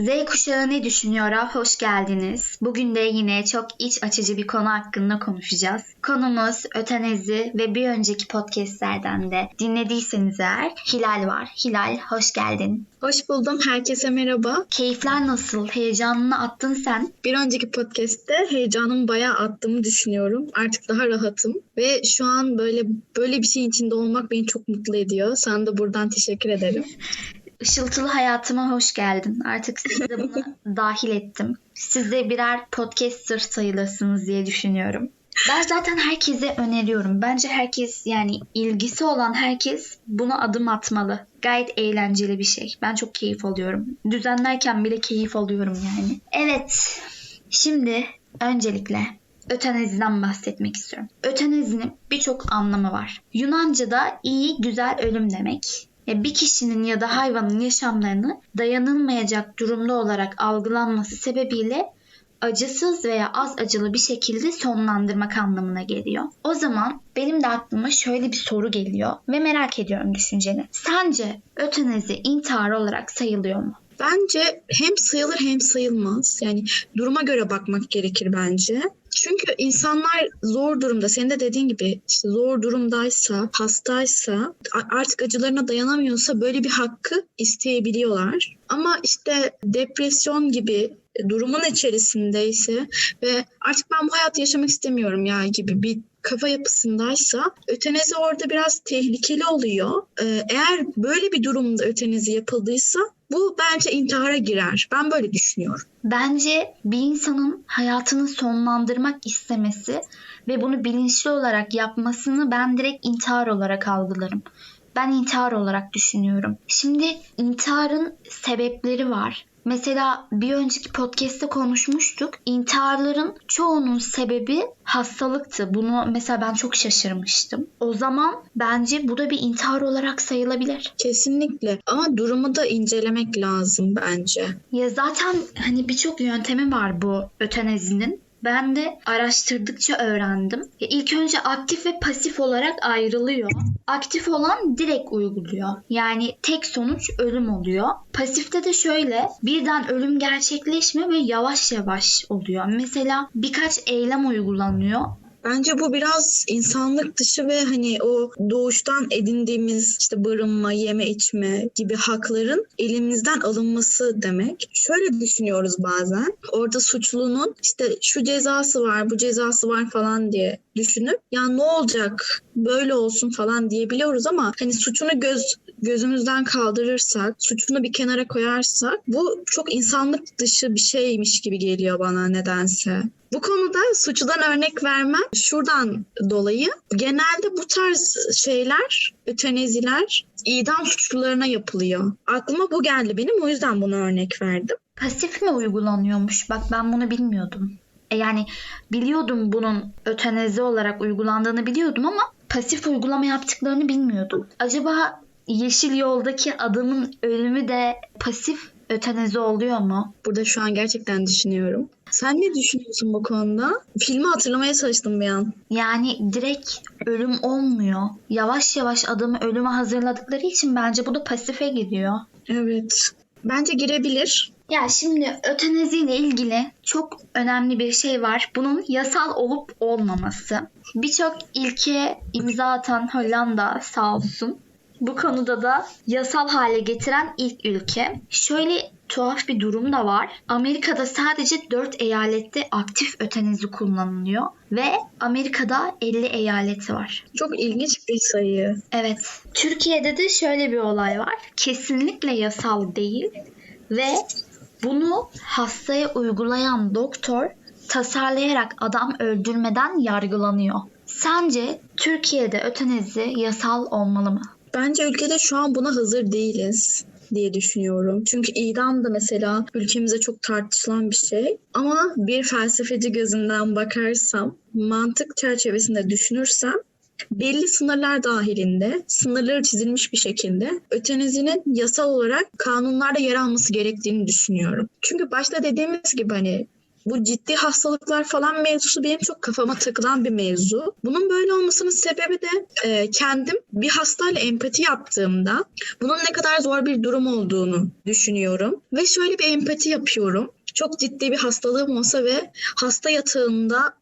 Z kuşağı ne düşünüyor'a hoş geldiniz. Bugün de yine çok iç açıcı bir konu hakkında konuşacağız. Konumuz ötenezi ve bir önceki podcastlerden de dinlediyseniz eğer Hilal var. Hilal hoş geldin. Hoş buldum. Herkese merhaba. Keyifler nasıl? Heyecanını attın sen. Bir önceki podcast'te heyecanımı bayağı attığımı düşünüyorum. Artık daha rahatım ve şu an böyle böyle bir şeyin içinde olmak beni çok mutlu ediyor. Sana da buradan teşekkür ederim. Işıltılı hayatıma hoş geldin. Artık sizi de buna dahil ettim. Siz de birer podcaster sayılırsınız diye düşünüyorum. Ben zaten herkese öneriyorum. Bence herkes yani ilgisi olan herkes buna adım atmalı. Gayet eğlenceli bir şey. Ben çok keyif alıyorum. Düzenlerken bile keyif alıyorum yani. Evet. Şimdi öncelikle öteneziden bahsetmek istiyorum. Ötenezinin birçok anlamı var. Yunanca'da iyi, güzel ölüm demek. Bir kişinin ya da hayvanın yaşamlarını dayanılmayacak durumda olarak algılanması sebebiyle acısız veya az acılı bir şekilde sonlandırmak anlamına geliyor. O zaman benim de aklıma şöyle bir soru geliyor ve merak ediyorum düşünceni. Sence ötenezi intihar olarak sayılıyor mu? Bence hem sayılır hem sayılmaz. Yani duruma göre bakmak gerekir bence. Çünkü insanlar zor durumda, senin de dediğin gibi işte zor durumdaysa, hastaysa, artık acılarına dayanamıyorsa böyle bir hakkı isteyebiliyorlar. Ama işte depresyon gibi durumun içerisindeyse ve artık ben bu hayatı yaşamak istemiyorum ya gibi bir kafa yapısındaysa ötenezi orada biraz tehlikeli oluyor. Ee, eğer böyle bir durumda ötenezi yapıldıysa bu bence intihara girer. Ben böyle düşünüyorum. Bence bir insanın hayatını sonlandırmak istemesi ve bunu bilinçli olarak yapmasını ben direkt intihar olarak algılarım. Ben intihar olarak düşünüyorum. Şimdi intiharın sebepleri var. Mesela bir önceki podcast'te konuşmuştuk. İntiharların çoğunun sebebi hastalıktı. Bunu mesela ben çok şaşırmıştım. O zaman bence bu da bir intihar olarak sayılabilir. Kesinlikle. Ama durumu da incelemek lazım bence. Ya zaten hani birçok yöntemi var bu ötenezinin. Ben de araştırdıkça öğrendim. Ya ilk önce aktif ve pasif olarak ayrılıyor. Aktif olan direkt uyguluyor. Yani tek sonuç ölüm oluyor. Pasifte de şöyle birden ölüm gerçekleşmiyor ve yavaş yavaş oluyor. Mesela birkaç eylem uygulanıyor Bence bu biraz insanlık dışı ve hani o doğuştan edindiğimiz işte barınma, yeme içme gibi hakların elimizden alınması demek. Şöyle düşünüyoruz bazen. Orada suçlunun işte şu cezası var, bu cezası var falan diye düşünüp ya ne olacak böyle olsun falan diyebiliyoruz ama hani suçunu göz gözümüzden kaldırırsak, suçunu bir kenara koyarsak bu çok insanlık dışı bir şeymiş gibi geliyor bana nedense. Bu konuda suçludan örnek vermem şuradan dolayı genelde bu tarz şeyler, öteneziler idam suçlularına yapılıyor. Aklıma bu geldi benim o yüzden bunu örnek verdim. Pasif mi uygulanıyormuş? Bak ben bunu bilmiyordum. E yani biliyordum bunun ötenezi olarak uygulandığını biliyordum ama pasif uygulama yaptıklarını bilmiyordum. Acaba Yeşil Yol'daki adamın ölümü de pasif ötenezi oluyor mu? Burada şu an gerçekten düşünüyorum. Sen ne düşünüyorsun bu konuda? Filmi hatırlamaya çalıştım bir an. Yani direkt ölüm olmuyor. Yavaş yavaş adamı ölüme hazırladıkları için bence bu da pasife gidiyor. Evet. Bence girebilir. Ya şimdi ötenezi ile ilgili çok önemli bir şey var. Bunun yasal olup olmaması. Birçok ilke imza atan Hollanda sağ olsun bu konuda da yasal hale getiren ilk ülke. Şöyle tuhaf bir durum da var. Amerika'da sadece 4 eyalette aktif ötenezi kullanılıyor ve Amerika'da 50 eyaleti var. Çok ilginç bir sayı. Evet. Türkiye'de de şöyle bir olay var. Kesinlikle yasal değil ve bunu hastaya uygulayan doktor tasarlayarak adam öldürmeden yargılanıyor. Sence Türkiye'de ötenezi yasal olmalı mı? Bence ülkede şu an buna hazır değiliz diye düşünüyorum. Çünkü idam da mesela ülkemize çok tartışılan bir şey. Ama bir felsefeci gözünden bakarsam, mantık çerçevesinde düşünürsem belli sınırlar dahilinde, sınırları çizilmiş bir şekilde ötenizinin yasal olarak kanunlarda yer alması gerektiğini düşünüyorum. Çünkü başta dediğimiz gibi hani Bu ciddi hastalıklar falan mevzusu benim çok kafama takılan bir mevzu. Bunun böyle olmasının sebebi de e, kendim bir hastayla empati yaptığımda bunun ne kadar zor bir durum olduğunu düşünüyorum. Ve şöyle bir empati yapıyorum. Çok ciddi bir hastalığım olsa ve hasta yatağında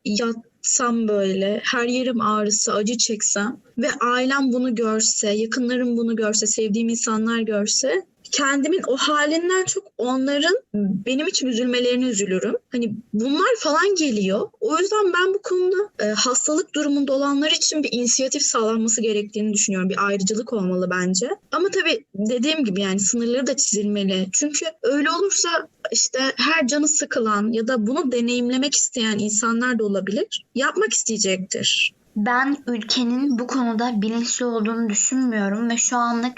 yatsam böyle her yerim ağrısı, acı çeksem ve ailem bunu görse, yakınlarım bunu görse, sevdiğim insanlar görse kendimin o halinden çok onların benim için üzülmelerini üzülürüm. Hani bunlar falan geliyor. O yüzden ben bu konuda e, hastalık durumunda olanlar için bir inisiyatif sağlanması gerektiğini düşünüyorum. Bir ayrıcılık olmalı bence. Ama tabii dediğim gibi yani sınırları da çizilmeli. Çünkü öyle olursa işte her canı sıkılan ya da bunu deneyimlemek isteyen insanlar da olabilir. Yapmak isteyecektir. Ben ülkenin bu konuda bilinçli olduğunu düşünmüyorum ve şu anlık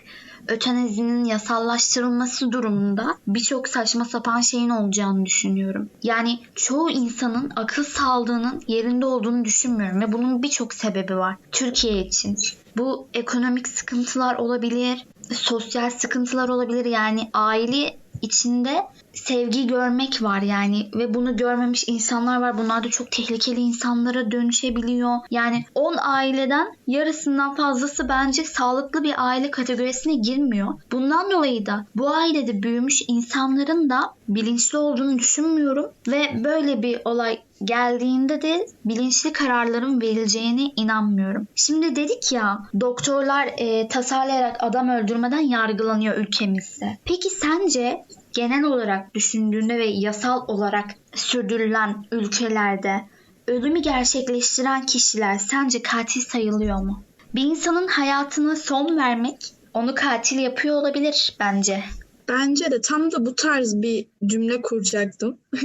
ötenezinin yasallaştırılması durumunda birçok saçma sapan şeyin olacağını düşünüyorum. Yani çoğu insanın akıl sağlığının yerinde olduğunu düşünmüyorum ve bunun birçok sebebi var Türkiye için. Bu ekonomik sıkıntılar olabilir, sosyal sıkıntılar olabilir. Yani aile içinde sevgi görmek var yani ve bunu görmemiş insanlar var. Bunlar da çok tehlikeli insanlara dönüşebiliyor. Yani 10 aileden yarısından fazlası bence sağlıklı bir aile kategorisine girmiyor. Bundan dolayı da bu ailede büyümüş insanların da bilinçli olduğunu düşünmüyorum ve böyle bir olay geldiğinde de bilinçli kararların verileceğine inanmıyorum. Şimdi dedik ya doktorlar e, tasarlayarak adam öldürmeden yargılanıyor ülkemizde. Peki sence genel olarak düşündüğünde ve yasal olarak sürdürülen ülkelerde ölümü gerçekleştiren kişiler sence katil sayılıyor mu? Bir insanın hayatına son vermek onu katil yapıyor olabilir bence. Bence de tam da bu tarz bir cümle kuracaktım.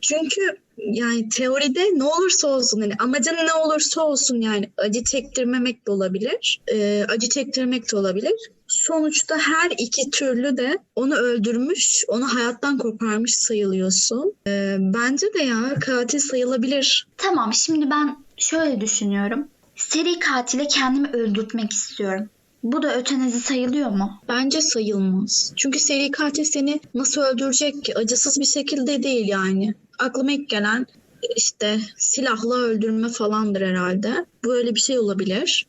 Çünkü yani teoride ne olursa olsun hani amacın ne olursa olsun yani acı çektirmemek de olabilir. E, acı çektirmek de olabilir. Sonuçta her iki türlü de onu öldürmüş, onu hayattan koparmış sayılıyorsun. E, bence de ya katil sayılabilir. Tamam şimdi ben şöyle düşünüyorum. Seri katile kendimi öldürtmek istiyorum. Bu da ötenezi sayılıyor mu? Bence sayılmaz. Çünkü seri katil seni nasıl öldürecek ki? Acısız bir şekilde değil yani. Aklıma ilk gelen işte silahla öldürme falandır herhalde. Böyle bir şey olabilir.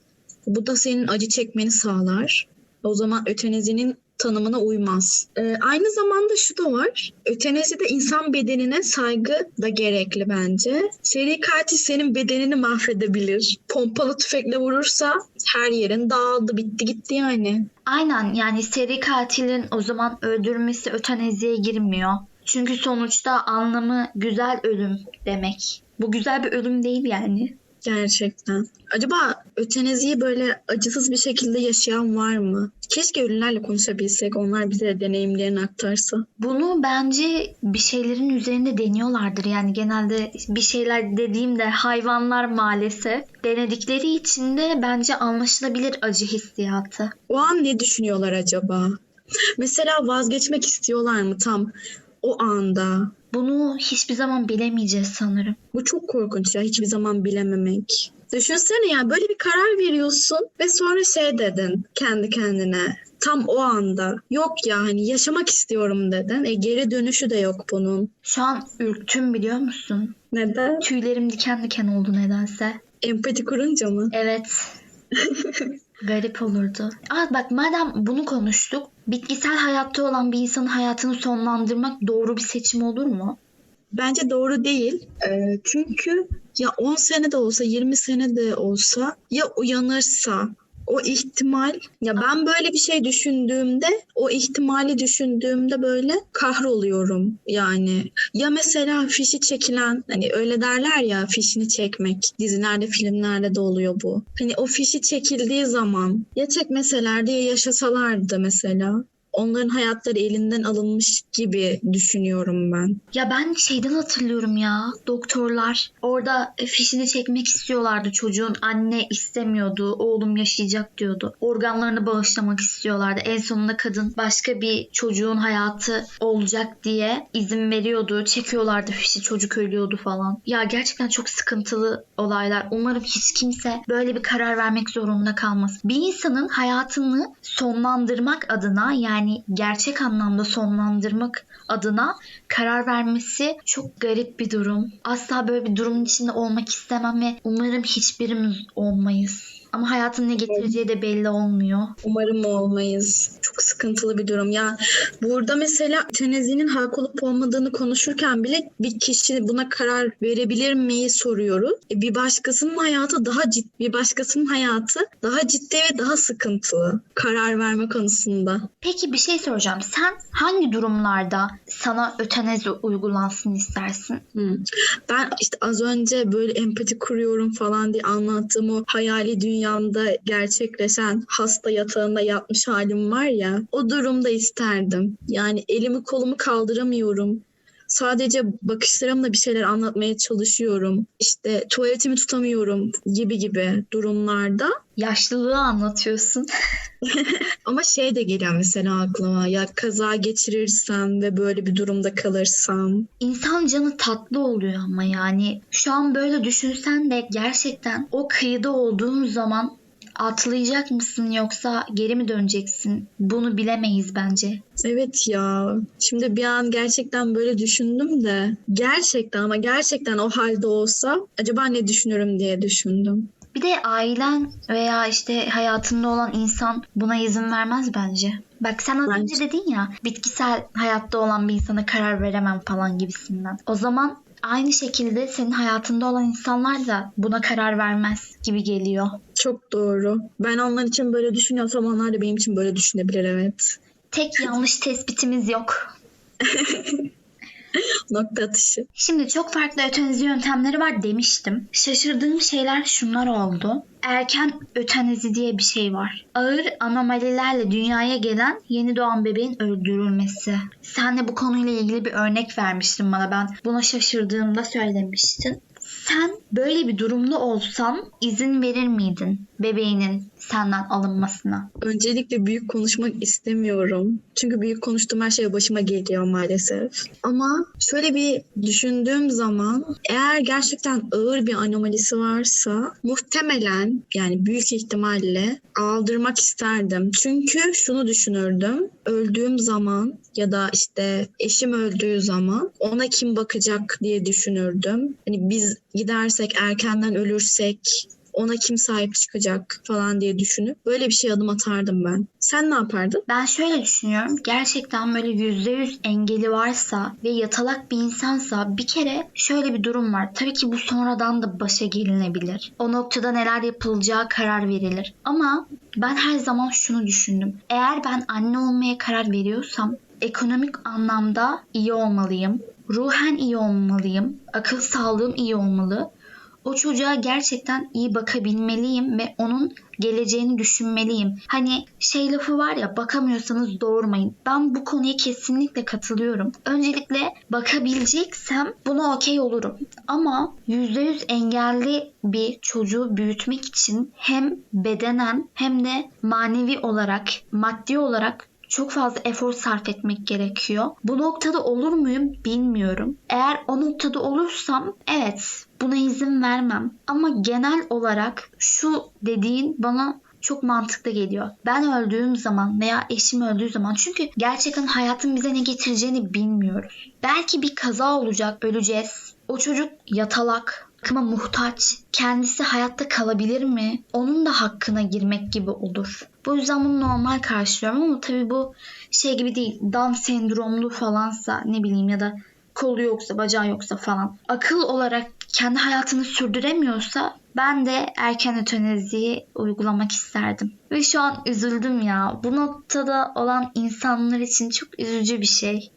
Bu da senin acı çekmeni sağlar. O zaman ötenezinin tanımına uymaz. Ee, aynı zamanda şu da var. Ötenezide insan bedenine saygı da gerekli bence. Seri katil senin bedenini mahvedebilir. Pompalı tüfekle vurursa her yerin dağıldı, bitti gitti yani. Aynen yani seri katilin o zaman öldürmesi öteneziye girmiyor. Çünkü sonuçta anlamı güzel ölüm demek. Bu güzel bir ölüm değil yani. Gerçekten. Acaba öteneziyi böyle acısız bir şekilde yaşayan var mı? Keşke ölülerle konuşabilsek, onlar bize deneyimlerini aktarsa. Bunu bence bir şeylerin üzerinde deniyorlardır. Yani genelde bir şeyler dediğimde hayvanlar maalesef denedikleri için de bence anlaşılabilir acı hissiyatı. O an ne düşünüyorlar acaba? Mesela vazgeçmek istiyorlar mı tam o anda? Bunu hiçbir zaman bilemeyeceğiz sanırım. Bu çok korkunç ya hiçbir zaman bilememek. Düşünsene ya böyle bir karar veriyorsun ve sonra şey dedin kendi kendine tam o anda yok ya hani yaşamak istiyorum dedin. E geri dönüşü de yok bunun. Şu an ürktüm biliyor musun? Neden? Tüylerim diken diken oldu nedense. Empati kurunca mı? Evet. Garip olurdu. Aa bak madem bunu konuştuk. Bitkisel hayatta olan bir insanın hayatını sonlandırmak doğru bir seçim olur mu? Bence doğru değil. Ee, çünkü ya 10 sene de olsa 20 sene de olsa ya uyanırsa o ihtimal ya ben böyle bir şey düşündüğümde o ihtimali düşündüğümde böyle kahroluyorum yani. Ya mesela fişi çekilen hani öyle derler ya fişini çekmek dizilerde filmlerde de oluyor bu. Hani o fişi çekildiği zaman ya çekmeselerdi ya yaşasalardı mesela onların hayatları elinden alınmış gibi düşünüyorum ben. Ya ben şeyden hatırlıyorum ya doktorlar orada fişini çekmek istiyorlardı çocuğun anne istemiyordu oğlum yaşayacak diyordu. Organlarını bağışlamak istiyorlardı. En sonunda kadın başka bir çocuğun hayatı olacak diye izin veriyordu. Çekiyorlardı fişi çocuk ölüyordu falan. Ya gerçekten çok sıkıntılı olaylar. Umarım hiç kimse böyle bir karar vermek zorunda kalmaz. Bir insanın hayatını sonlandırmak adına yani yani gerçek anlamda sonlandırmak adına karar vermesi çok garip bir durum. Asla böyle bir durumun içinde olmak istemem ve umarım hiçbirimiz olmayız. Ama hayatın ne getireceği de belli olmuyor. Umarım olmayız. Çok sıkıntılı bir durum. Ya burada mesela ötenezinin hak olup olmadığını konuşurken bile bir kişi buna karar verebilir mi soruyoruz. E bir başkasının hayatı daha ciddi, bir başkasının hayatı daha ciddi ve daha sıkıntılı karar verme konusunda. Peki bir şey soracağım. Sen hangi durumlarda sana ötenezi uygulansın istersin? Hmm. Ben işte az önce böyle empati kuruyorum falan diye anlattığım o hayali dünyamda gerçekleşen hasta yatağında yatmış halim var ya o durumda isterdim. Yani elimi kolumu kaldıramıyorum. Sadece bakışlarımla bir şeyler anlatmaya çalışıyorum. İşte tuvaletimi tutamıyorum gibi gibi durumlarda. Yaşlılığı anlatıyorsun. Ama şey de geliyor mesela aklıma ya kaza geçirirsem ve böyle bir durumda kalırsam. İnsan canı tatlı oluyor ama yani şu an böyle düşünsen de gerçekten o kıyıda olduğun zaman atlayacak mısın yoksa geri mi döneceksin? Bunu bilemeyiz bence. Evet ya. Şimdi bir an gerçekten böyle düşündüm de gerçekten ama gerçekten o halde olsa acaba ne düşünürüm diye düşündüm. Bir de ailen veya işte hayatında olan insan buna izin vermez bence. Bak sen az Bence- önce dedin ya bitkisel hayatta olan bir insana karar veremem falan gibisinden. O zaman aynı şekilde senin hayatında olan insanlar da buna karar vermez gibi geliyor. Çok doğru. Ben onlar için böyle düşünüyorsam onlar da benim için böyle düşünebilir evet. Tek yanlış tespitimiz yok. Nokta atışı. Şimdi çok farklı ötenezi yöntemleri var demiştim. Şaşırdığım şeyler şunlar oldu. Erken ötenezi diye bir şey var. Ağır anomalilerle dünyaya gelen yeni doğan bebeğin öldürülmesi. Sen de bu konuyla ilgili bir örnek vermiştin bana. Ben buna şaşırdığımda söylemiştin. Sen böyle bir durumda olsan izin verir miydin bebeğinin senden alınmasına? Öncelikle büyük konuşmak istemiyorum. Çünkü büyük konuştuğum her şey başıma geliyor maalesef. Ama şöyle bir düşündüğüm zaman eğer gerçekten ağır bir anomalisi varsa muhtemelen yani büyük ihtimalle aldırmak isterdim. Çünkü şunu düşünürdüm. Öldüğüm zaman ya da işte eşim öldüğü zaman ona kim bakacak diye düşünürdüm. Hani biz gidersek erkenden ölürsek ona kim sahip çıkacak falan diye düşünüp böyle bir şey adım atardım ben. Sen ne yapardın? Ben şöyle düşünüyorum. Gerçekten böyle %100 engeli varsa ve yatalak bir insansa bir kere şöyle bir durum var. Tabii ki bu sonradan da başa gelinebilir. O noktada neler yapılacağı karar verilir. Ama ben her zaman şunu düşündüm. Eğer ben anne olmaya karar veriyorsam ekonomik anlamda iyi olmalıyım. Ruhen iyi olmalıyım. Akıl sağlığım iyi olmalı. O çocuğa gerçekten iyi bakabilmeliyim ve onun geleceğini düşünmeliyim. Hani şey lafı var ya bakamıyorsanız doğurmayın. Ben bu konuya kesinlikle katılıyorum. Öncelikle bakabileceksem buna okey olurum. Ama %100 engelli bir çocuğu büyütmek için hem bedenen hem de manevi olarak, maddi olarak çok fazla efor sarf etmek gerekiyor. Bu noktada olur muyum bilmiyorum. Eğer o noktada olursam evet buna izin vermem. Ama genel olarak şu dediğin bana çok mantıklı geliyor. Ben öldüğüm zaman veya eşim öldüğü zaman çünkü gerçekten hayatın bize ne getireceğini bilmiyoruz. Belki bir kaza olacak, öleceğiz. O çocuk yatalak, bakıma muhtaç. Kendisi hayatta kalabilir mi? Onun da hakkına girmek gibi olur. Bu yüzden bunu normal karşılıyorum ama tabii bu şey gibi değil. Down sendromlu falansa ne bileyim ya da kolu yoksa, bacağı yoksa falan. Akıl olarak kendi hayatını sürdüremiyorsa ben de erken öteneziyi uygulamak isterdim. Ve şu an üzüldüm ya. Bu noktada olan insanlar için çok üzücü bir şey.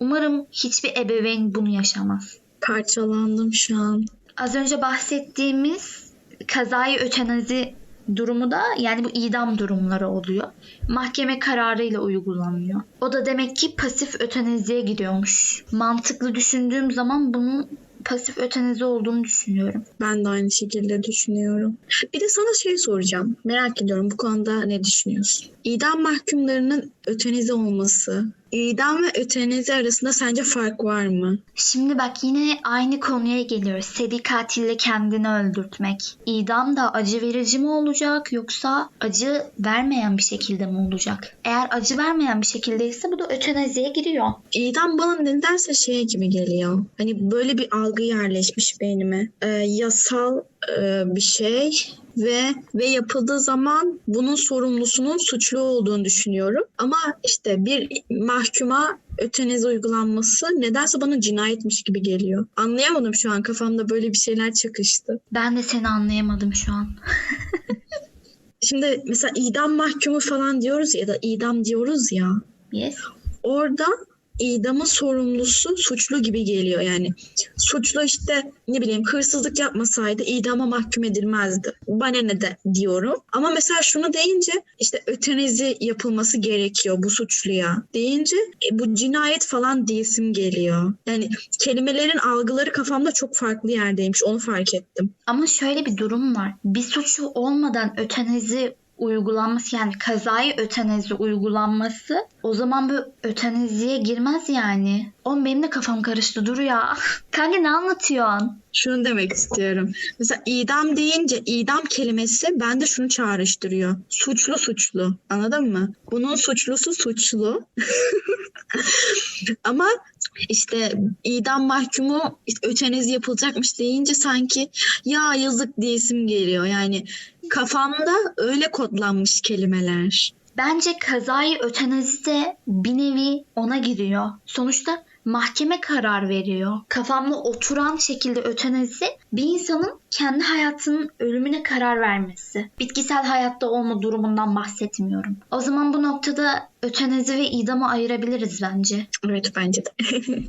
Umarım hiçbir ebeveyn bunu yaşamaz. Parçalandım şu an. Az önce bahsettiğimiz kazayı ötenazi durumu da yani bu idam durumları oluyor. Mahkeme kararıyla uygulanıyor. O da demek ki pasif ötenaziye gidiyormuş. Mantıklı düşündüğüm zaman bunun pasif ötenazi olduğunu düşünüyorum. Ben de aynı şekilde düşünüyorum. Bir de sana şey soracağım. Merak ediyorum bu konuda ne düşünüyorsun? İdam mahkumlarının ötenize olması. İdam ve ötenize arasında sence fark var mı? Şimdi bak yine aynı konuya geliyoruz. Seri katille kendini öldürtmek. İdam da acı verici mi olacak yoksa acı vermeyen bir şekilde mi olacak? Eğer acı vermeyen bir şekildeyse bu da ötenaziye giriyor. İdam bana nedense şey gibi geliyor. Hani böyle bir algı yerleşmiş beynime. Ee, yasal e, bir şey ve ve yapıldığı zaman bunun sorumlusunun suçlu olduğunu düşünüyorum. Ama işte bir mahkuma ötenezi uygulanması nedense bana cinayetmiş gibi geliyor. Anlayamadım şu an kafamda böyle bir şeyler çakıştı. Ben de seni anlayamadım şu an. Şimdi mesela idam mahkumu falan diyoruz ya da idam diyoruz ya. Yes. Orada idamın sorumlusu suçlu gibi geliyor yani. Suçlu işte ne bileyim hırsızlık yapmasaydı idama mahkum edilmezdi. Bana ne de diyorum. Ama mesela şunu deyince işte ötenezi yapılması gerekiyor bu suçluya deyince e, bu cinayet falan diyesim geliyor. Yani kelimelerin algıları kafamda çok farklı yerdeymiş onu fark ettim. Ama şöyle bir durum var. Bir suçu olmadan ötenezi uygulanması yani kazayı ötenezi uygulanması o zaman bu öteneziye girmez yani. Oğlum benim de kafam karıştı dur ya. Kanka ne anlatıyorsun? Şunu demek istiyorum. Mesela idam deyince idam kelimesi bende şunu çağrıştırıyor. Suçlu suçlu. Anladın mı? Bunun suçlusu suçlu. Ama işte idam mahkumu ötenezi yapılacakmış deyince sanki ya yazık diyesim geliyor. Yani kafamda öyle kodlanmış kelimeler. Bence kazayı ötenazi de bir nevi ona giriyor. Sonuçta mahkeme karar veriyor. Kafamda oturan şekilde ötenazi bir insanın kendi hayatının ölümüne karar vermesi. Bitkisel hayatta olma durumundan bahsetmiyorum. O zaman bu noktada ötenazi ve idamı ayırabiliriz bence. Evet bence de.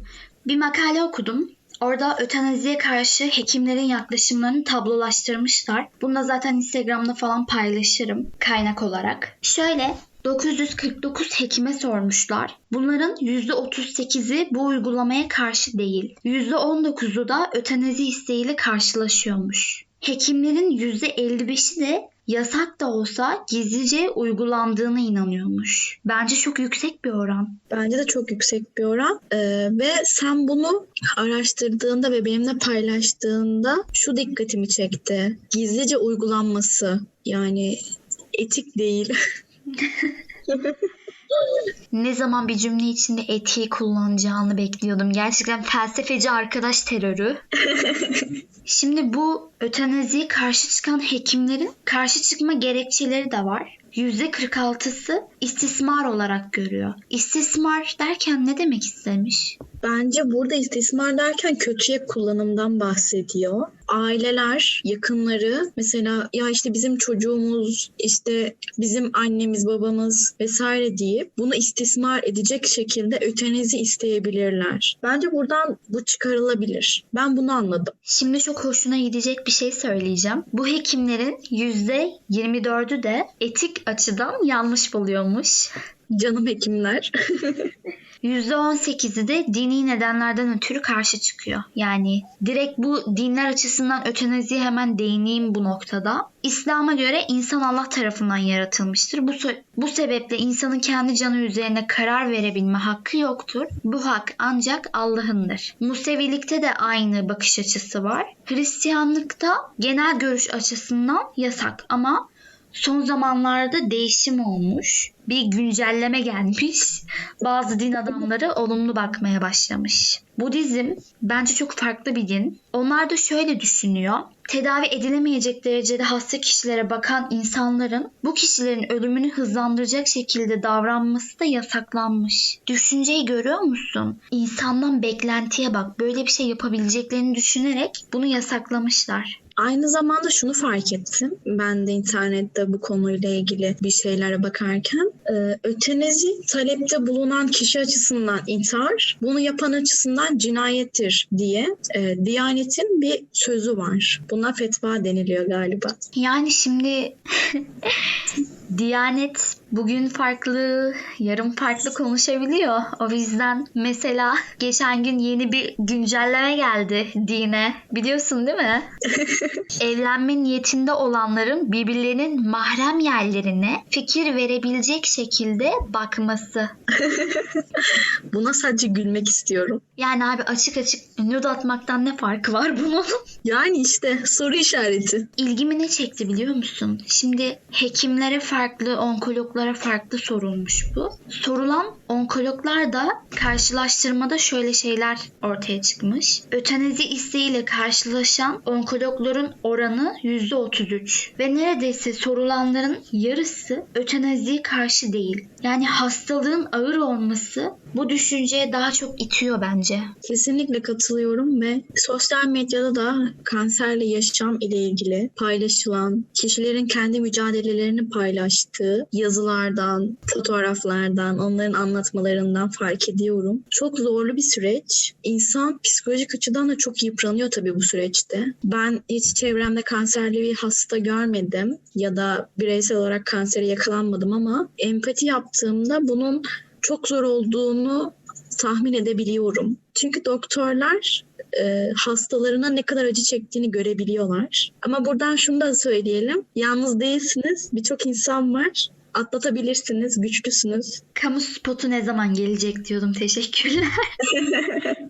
Bir makale okudum. Orada ötenaziye karşı hekimlerin yaklaşımlarını tablolaştırmışlar. Bunu da zaten Instagram'da falan paylaşırım kaynak olarak. Şöyle 949 hekime sormuşlar. Bunların %38'i bu uygulamaya karşı değil. %19'u da ötenazi isteğiyle karşılaşıyormuş. Hekimlerin %55'i de yasak da olsa gizlice uygulandığına inanıyormuş. Bence çok yüksek bir oran. Bence de çok yüksek bir oran Ee, ve sen bunu araştırdığında ve benimle paylaştığında şu dikkatimi çekti. Gizlice uygulanması yani etik değil. Ne zaman bir cümle içinde etiği kullanacağını bekliyordum. Gerçekten felsefeci arkadaş terörü. Şimdi bu ötenaziye karşı çıkan hekimlerin karşı çıkma gerekçeleri de var. %46'sı istismar olarak görüyor. İstismar derken ne demek istemiş? Bence burada istismar derken kötüye kullanımdan bahsediyor. Aileler, yakınları mesela ya işte bizim çocuğumuz, işte bizim annemiz, babamız vesaire deyip bunu istismar edecek şekilde ötenezi isteyebilirler. Bence buradan bu çıkarılabilir. Ben bunu anladım. Şimdi çok hoşuna gidecek bir şey söyleyeceğim. Bu hekimlerin %24'ü de etik açıdan yanlış buluyormuş. Canım hekimler. %18'i de dini nedenlerden ötürü karşı çıkıyor. Yani direkt bu dinler açısından ötenaziye hemen değineyim bu noktada. İslam'a göre insan Allah tarafından yaratılmıştır. Bu, bu sebeple insanın kendi canı üzerine karar verebilme hakkı yoktur. Bu hak ancak Allah'ındır. Musevilikte de aynı bakış açısı var. Hristiyanlıkta genel görüş açısından yasak ama son zamanlarda değişim olmuş. Bir güncelleme gelmiş. Bazı din adamları olumlu bakmaya başlamış. Budizm bence çok farklı bir din. Onlar da şöyle düşünüyor. Tedavi edilemeyecek derecede hasta kişilere bakan insanların bu kişilerin ölümünü hızlandıracak şekilde davranması da yasaklanmış. Düşünceyi görüyor musun? İnsandan beklentiye bak. Böyle bir şey yapabileceklerini düşünerek bunu yasaklamışlar. Aynı zamanda şunu fark ettim. Ben de internette bu konuyla ilgili bir şeylere bakarken e, talepte bulunan kişi açısından intihar, bunu yapan açısından cinayettir diye e, Diyanet'in bir sözü var. Buna fetva deniliyor galiba. Yani şimdi Diyanet bugün farklı, yarın farklı konuşabiliyor. O yüzden mesela geçen gün yeni bir güncelleme geldi dine. Biliyorsun değil mi? Evlenme niyetinde olanların birbirlerinin mahrem yerlerine fikir verebilecek şekilde bakması. Buna sadece gülmek istiyorum. Yani abi açık açık nude atmaktan ne farkı var bunun? Yani işte soru işareti. İlgimi ne çekti biliyor musun? Şimdi hekimlere farklı, onkologlara farklı sorulmuş bu. Sorulan onkologlar da karşılaştırmada şöyle şeyler ortaya çıkmış. Ötenezi isteğiyle karşılaşan onkologların oranı %33 ve neredeyse sorulanların yarısı öteneziye karşı değil. Yani hastalığın ağır olması bu düşünceye daha çok itiyor bence. Kesinlikle katılıyorum ve sosyal medyada da kanserle yaşam ile ilgili paylaşılan, kişilerin kendi mücadelelerini paylaştığı yazılardan, fotoğraflardan, onların anlatmalarından fark ediyorum. Çok zorlu bir süreç. İnsan psikolojik açıdan da çok yıpranıyor tabii bu süreçte. Ben hiç çevremde kanserli bir hasta görmedim ya da bireysel olarak kansere yakalanmadım ama empati yaptığımda bunun çok zor olduğunu tahmin edebiliyorum. Çünkü doktorlar e, hastalarına ne kadar acı çektiğini görebiliyorlar. Ama buradan şunu da söyleyelim. Yalnız değilsiniz. Birçok insan var. Atlatabilirsiniz. Güçlüsünüz. Kamu spotu ne zaman gelecek diyordum. Teşekkürler.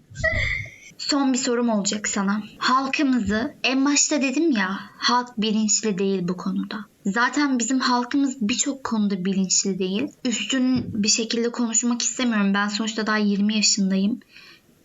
Son bir sorum olacak sana. Halkımızı en başta dedim ya halk bilinçli değil bu konuda. Zaten bizim halkımız birçok konuda bilinçli değil. Üstün bir şekilde konuşmak istemiyorum. Ben sonuçta daha 20 yaşındayım.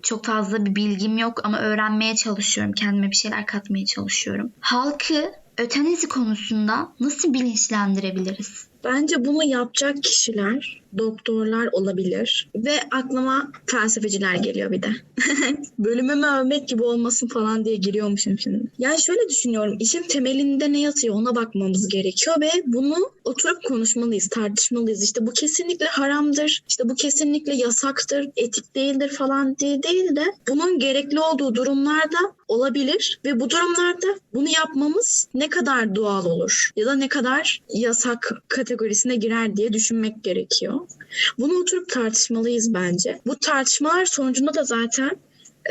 Çok fazla bir bilgim yok ama öğrenmeye çalışıyorum. Kendime bir şeyler katmaya çalışıyorum. Halkı ötenezi konusunda nasıl bilinçlendirebiliriz? Bence bunu yapacak kişiler doktorlar olabilir. Ve aklıma felsefeciler geliyor bir de. Bölümümü övmek gibi olmasın falan diye giriyormuşum şimdi. Yani şöyle düşünüyorum. işin temelinde ne yatıyor ona bakmamız gerekiyor ve bunu oturup konuşmalıyız, tartışmalıyız. İşte bu kesinlikle haramdır, işte bu kesinlikle yasaktır, etik değildir falan diye değil de bunun gerekli olduğu durumlarda olabilir ve bu durumlarda bunu yapmamız ne kadar doğal olur ya da ne kadar yasak kategorisine girer diye düşünmek gerekiyor. Bunu oturup tartışmalıyız bence. Bu tartışmalar sonucunda da zaten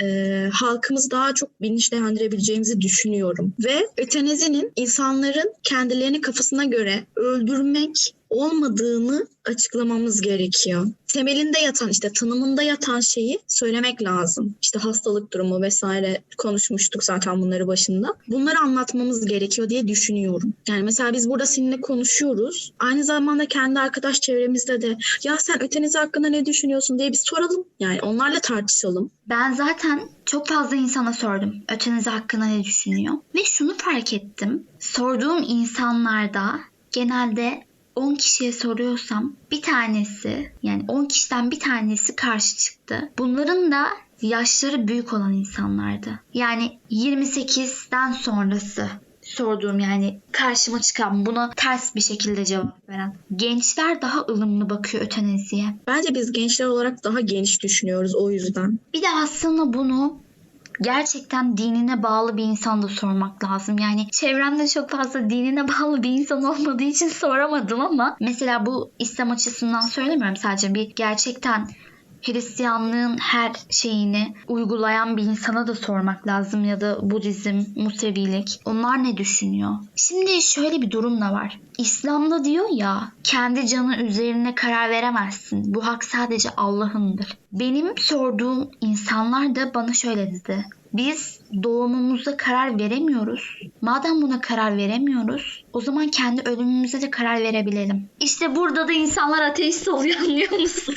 e, halkımız daha çok bilinçlendirebileceğimizi düşünüyorum. Ve ötenezinin insanların kendilerini kafasına göre öldürmek olmadığını açıklamamız gerekiyor. Temelinde yatan işte tanımında yatan şeyi söylemek lazım. İşte hastalık durumu vesaire konuşmuştuk zaten bunları başında. Bunları anlatmamız gerekiyor diye düşünüyorum. Yani mesela biz burada seninle konuşuyoruz. Aynı zamanda kendi arkadaş çevremizde de ya sen ötenizi hakkında ne düşünüyorsun diye bir soralım. Yani onlarla tartışalım. Ben zaten çok fazla insana sordum ötenizi hakkında ne düşünüyor. Ve şunu fark ettim. Sorduğum insanlarda genelde 10 kişiye soruyorsam bir tanesi yani 10 kişiden bir tanesi karşı çıktı. Bunların da yaşları büyük olan insanlardı. Yani 28'den sonrası sorduğum yani karşıma çıkan buna ters bir şekilde cevap veren. Gençler daha ılımlı bakıyor öteneziye. Bence biz gençler olarak daha geniş düşünüyoruz o yüzden. Bir de aslında bunu gerçekten dinine bağlı bir insan da sormak lazım. Yani çevremde çok fazla dinine bağlı bir insan olmadığı için soramadım ama mesela bu İslam açısından söylemiyorum sadece bir gerçekten Hristiyanlığın her şeyini uygulayan bir insana da sormak lazım ya da Budizm, Musevilik. Onlar ne düşünüyor? Şimdi şöyle bir durum da var. İslam'da diyor ya kendi canı üzerine karar veremezsin. Bu hak sadece Allah'ındır. Benim sorduğum insanlar da bana şöyle dedi. Biz doğumumuzda karar veremiyoruz. Madem buna karar veremiyoruz, o zaman kendi ölümümüze de karar verebilelim. İşte burada da insanlar ateist oluyor anlıyor musun?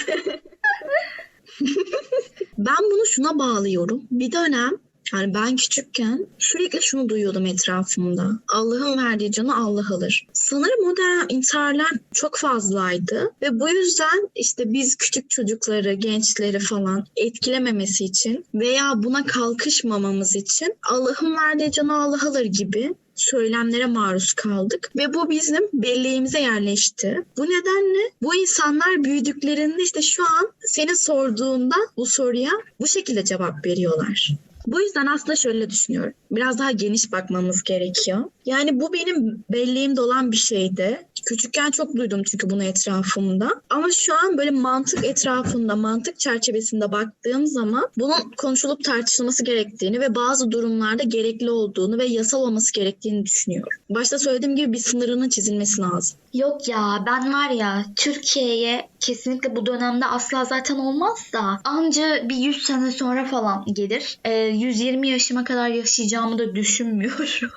Ben bunu şuna bağlıyorum. Bir dönem yani ben küçükken sürekli şunu duyuyordum etrafımda. Allah'ın verdiği canı Allah alır. Sanırım o dönem intiharlar çok fazlaydı ve bu yüzden işte biz küçük çocukları, gençleri falan etkilememesi için veya buna kalkışmamamız için Allah'ın verdiği canı Allah alır gibi söylemlere maruz kaldık ve bu bizim belleğimize yerleşti. Bu nedenle bu insanlar büyüdüklerinde işte şu an seni sorduğunda bu soruya bu şekilde cevap veriyorlar. Bu yüzden aslında şöyle düşünüyorum. Biraz daha geniş bakmamız gerekiyor. Yani bu benim belleğimde olan bir şeydi. Küçükken çok duydum çünkü bunu etrafımda. Ama şu an böyle mantık etrafında, mantık çerçevesinde baktığım zaman bunun konuşulup tartışılması gerektiğini ve bazı durumlarda gerekli olduğunu ve yasal olması gerektiğini düşünüyorum. Başta söylediğim gibi bir sınırının çizilmesi lazım. Yok ya ben var ya Türkiye'ye kesinlikle bu dönemde asla zaten olmaz da anca bir 100 sene sonra falan gelir. Ee, 120 yaşıma kadar yaşayacağımı da düşünmüyorum.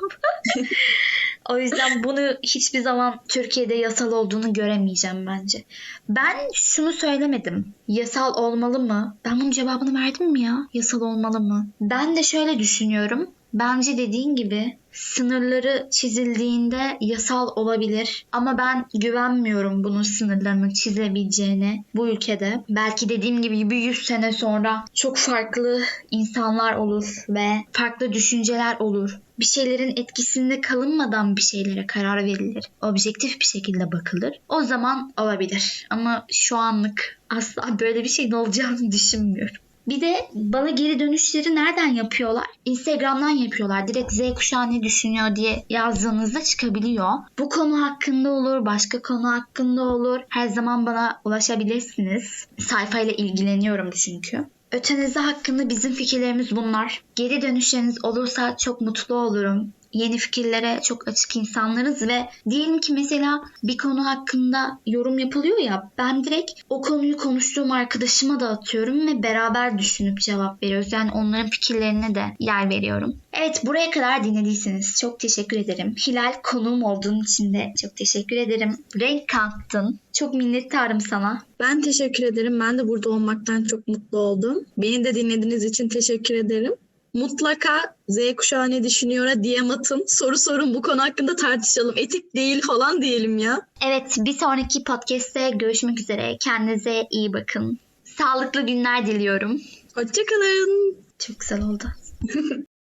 o yüzden bunu hiçbir zaman Türkiye'de yasal olduğunu göremeyeceğim bence. Ben şunu söylemedim. Yasal olmalı mı? Ben bunun cevabını verdim mi ya? Yasal olmalı mı? Ben de şöyle düşünüyorum. Bence dediğin gibi sınırları çizildiğinde yasal olabilir ama ben güvenmiyorum bunun sınırlarını çizebileceğine bu ülkede. Belki dediğim gibi bir 100 sene sonra çok farklı insanlar olur ve farklı düşünceler olur. Bir şeylerin etkisinde kalınmadan bir şeylere karar verilir. Objektif bir şekilde bakılır. O zaman olabilir. Ama şu anlık asla böyle bir şeyin olacağını düşünmüyorum. Bir de bana geri dönüşleri nereden yapıyorlar? Instagram'dan yapıyorlar. Direkt Z kuşağı ne düşünüyor diye yazdığınızda çıkabiliyor. Bu konu hakkında olur, başka konu hakkında olur. Her zaman bana ulaşabilirsiniz. Sayfayla ilgileniyorum çünkü. Ötenize hakkında bizim fikirlerimiz bunlar. Geri dönüşleriniz olursa çok mutlu olurum yeni fikirlere çok açık insanlarız ve diyelim ki mesela bir konu hakkında yorum yapılıyor ya ben direkt o konuyu konuştuğum arkadaşıma da atıyorum ve beraber düşünüp cevap veriyoruz. Yani onların fikirlerine de yer veriyorum. Evet buraya kadar dinlediyseniz çok teşekkür ederim. Hilal konuğum olduğun için de çok teşekkür ederim. Renk kattın. Çok minnettarım sana. Ben teşekkür ederim. Ben de burada olmaktan çok mutlu oldum. Beni de dinlediğiniz için teşekkür ederim. Mutlaka Z kuşağı ne düşünüyor DM atın. Soru sorun bu konu hakkında tartışalım. Etik değil falan diyelim ya. Evet bir sonraki podcast'te görüşmek üzere. Kendinize iyi bakın. Sağlıklı günler diliyorum. Hoşçakalın. Çok güzel oldu.